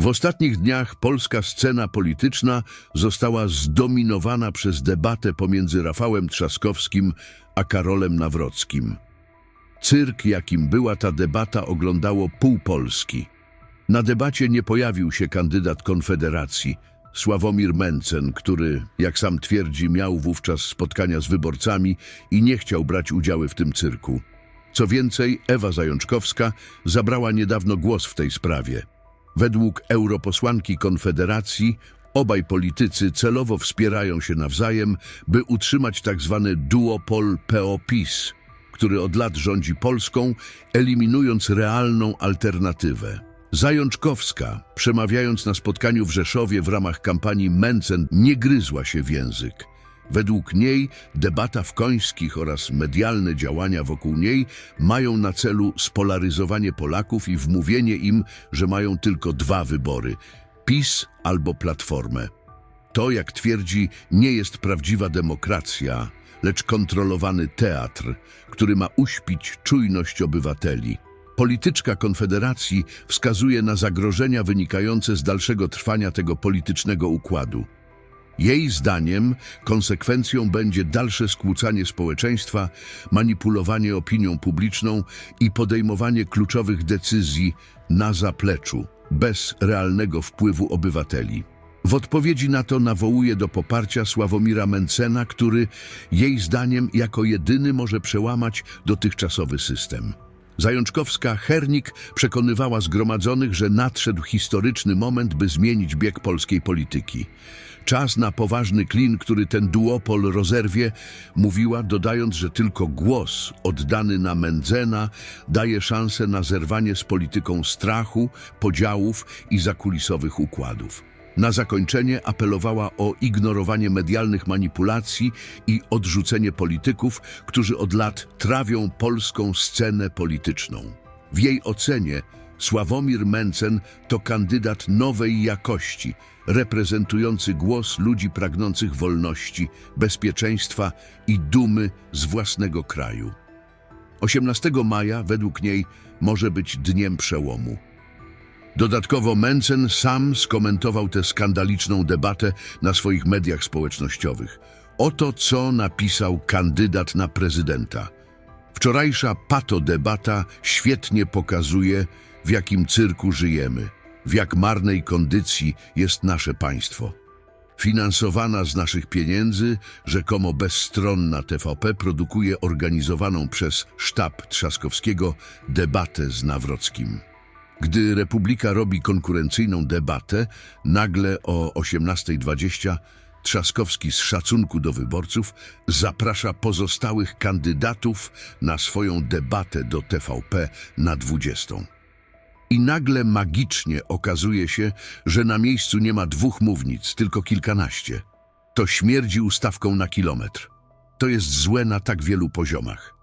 W ostatnich dniach polska scena polityczna została zdominowana przez debatę pomiędzy Rafałem Trzaskowskim a Karolem Nawrockim. Cyrk, jakim była ta debata, oglądało pół Polski. Na debacie nie pojawił się kandydat Konfederacji, Sławomir Mencen, który, jak sam twierdzi, miał wówczas spotkania z wyborcami i nie chciał brać udziału w tym cyrku. Co więcej, Ewa Zajączkowska zabrała niedawno głos w tej sprawie. Według europosłanki Konfederacji obaj politycy celowo wspierają się nawzajem, by utrzymać tzw. duopol PO-PiS, który od lat rządzi Polską, eliminując realną alternatywę. Zajączkowska, przemawiając na spotkaniu w Rzeszowie w ramach kampanii Mencen, nie gryzła się w język. Według niej debata w Końskich oraz medialne działania wokół niej mają na celu spolaryzowanie Polaków i wmówienie im, że mają tylko dwa wybory – PiS albo Platformę. To, jak twierdzi, nie jest prawdziwa demokracja, lecz kontrolowany teatr, który ma uśpić czujność obywateli. Polityczka Konfederacji wskazuje na zagrożenia wynikające z dalszego trwania tego politycznego układu. Jej zdaniem konsekwencją będzie dalsze skłócanie społeczeństwa, manipulowanie opinią publiczną i podejmowanie kluczowych decyzji na zapleczu, bez realnego wpływu obywateli. W odpowiedzi na to nawołuje do poparcia Sławomira Mencena, który jej zdaniem jako jedyny może przełamać dotychczasowy system. Zajączkowska-Hernik przekonywała zgromadzonych, że nadszedł historyczny moment, by zmienić bieg polskiej polityki. Czas na poważny klin, który ten duopol rozerwie, mówiła, dodając, że tylko głos oddany na Mendzena daje szansę na zerwanie z polityką strachu, podziałów i zakulisowych układów. Na zakończenie apelowała o ignorowanie medialnych manipulacji i odrzucenie polityków, którzy od lat trawią polską scenę polityczną. W jej ocenie Sławomir Mencen to kandydat nowej jakości, reprezentujący głos ludzi pragnących wolności, bezpieczeństwa i dumy z własnego kraju. 18 maja według niej może być dniem przełomu. Dodatkowo Mencen sam skomentował tę skandaliczną debatę na swoich mediach społecznościowych. Oto co napisał kandydat na prezydenta. Wczorajsza pato-debata świetnie pokazuje, w jakim cyrku żyjemy, w jak marnej kondycji jest nasze państwo. Finansowana z naszych pieniędzy, rzekomo bezstronna TVP produkuje organizowaną przez sztab Trzaskowskiego debatę z Nawrockim. Gdy Republika robi konkurencyjną debatę, nagle o 18.20 Trzaskowski z szacunku do wyborców zaprasza pozostałych kandydatów na swoją debatę do TVP na 20. I nagle magicznie okazuje się, że na miejscu nie ma dwóch mównic, tylko kilkanaście. To śmierdzi ustawką na kilometr. To jest złe na tak wielu poziomach.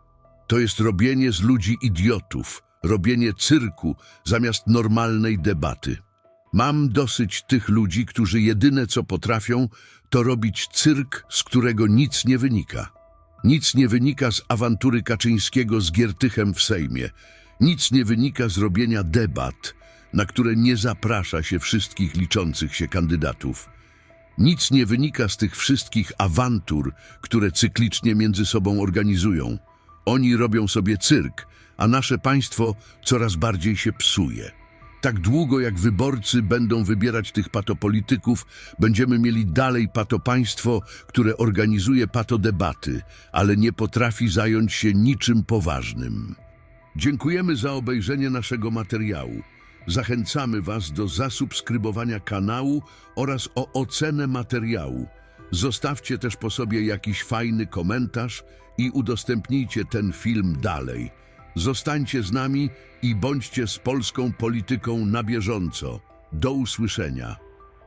To jest robienie z ludzi idiotów, robienie cyrku zamiast normalnej debaty. Mam dosyć tych ludzi, którzy jedyne co potrafią, to robić cyrk, z którego nic nie wynika. Nic nie wynika z awantury Kaczyńskiego z Giertychem w Sejmie. Nic nie wynika z robienia debat, na które nie zaprasza się wszystkich liczących się kandydatów. Nic nie wynika z tych wszystkich awantur, które cyklicznie między sobą organizują. Oni robią sobie cyrk, a nasze państwo coraz bardziej się psuje. Tak długo jak wyborcy będą wybierać tych patopolityków, będziemy mieli dalej patopaństwo, które organizuje patodebaty, ale nie potrafi zająć się niczym poważnym. Dziękujemy za obejrzenie naszego materiału. Zachęcamy Was do zasubskrybowania kanału oraz o ocenę materiału. Zostawcie też po sobie jakiś fajny komentarz i udostępnijcie ten film dalej. Zostańcie z nami i bądźcie z polską polityką na bieżąco. Do usłyszenia.